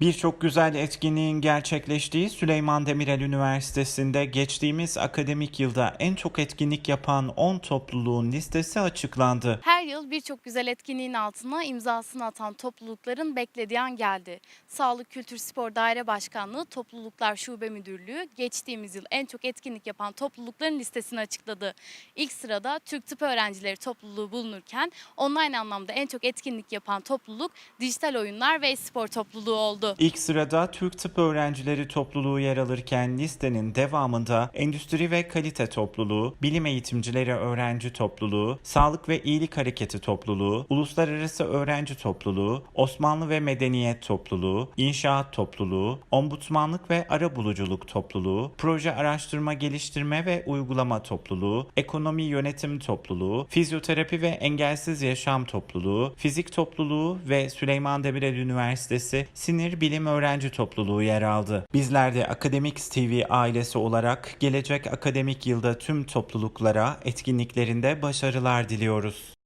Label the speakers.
Speaker 1: Birçok güzel etkinliğin gerçekleştiği Süleyman Demirel Üniversitesi'nde geçtiğimiz akademik yılda en çok etkinlik yapan 10 topluluğun listesi açıklandı.
Speaker 2: Her yıl birçok güzel etkinliğin altına imzasını atan toplulukların beklediği an geldi. Sağlık Kültür Spor Daire Başkanlığı Topluluklar Şube Müdürlüğü geçtiğimiz yıl en çok etkinlik yapan toplulukların listesini açıkladı. İlk sırada Türk Tıp Öğrencileri topluluğu bulunurken online anlamda en çok etkinlik yapan topluluk dijital oyunlar ve spor topluluğu oldu.
Speaker 1: İlk sırada Türk Tıp Öğrencileri topluluğu yer alırken listenin devamında Endüstri ve Kalite topluluğu, Bilim Eğitimcileri Öğrenci topluluğu, Sağlık ve İyilik Hareketi topluluğu, Uluslararası Öğrenci topluluğu, Osmanlı ve Medeniyet topluluğu, İnşaat topluluğu, Ombudsmanlık ve Arabuluculuk topluluğu, Proje Araştırma Geliştirme ve Uygulama topluluğu, Ekonomi Yönetim topluluğu, Fizyoterapi ve Engelsiz Yaşam topluluğu, Fizik topluluğu ve Süleyman Demirel Üniversitesi Sinir Bilim Öğrenci topluluğu yer aldı. Bizler de Akademiks TV ailesi olarak gelecek akademik yılda tüm topluluklara etkinliklerinde başarılar diliyoruz.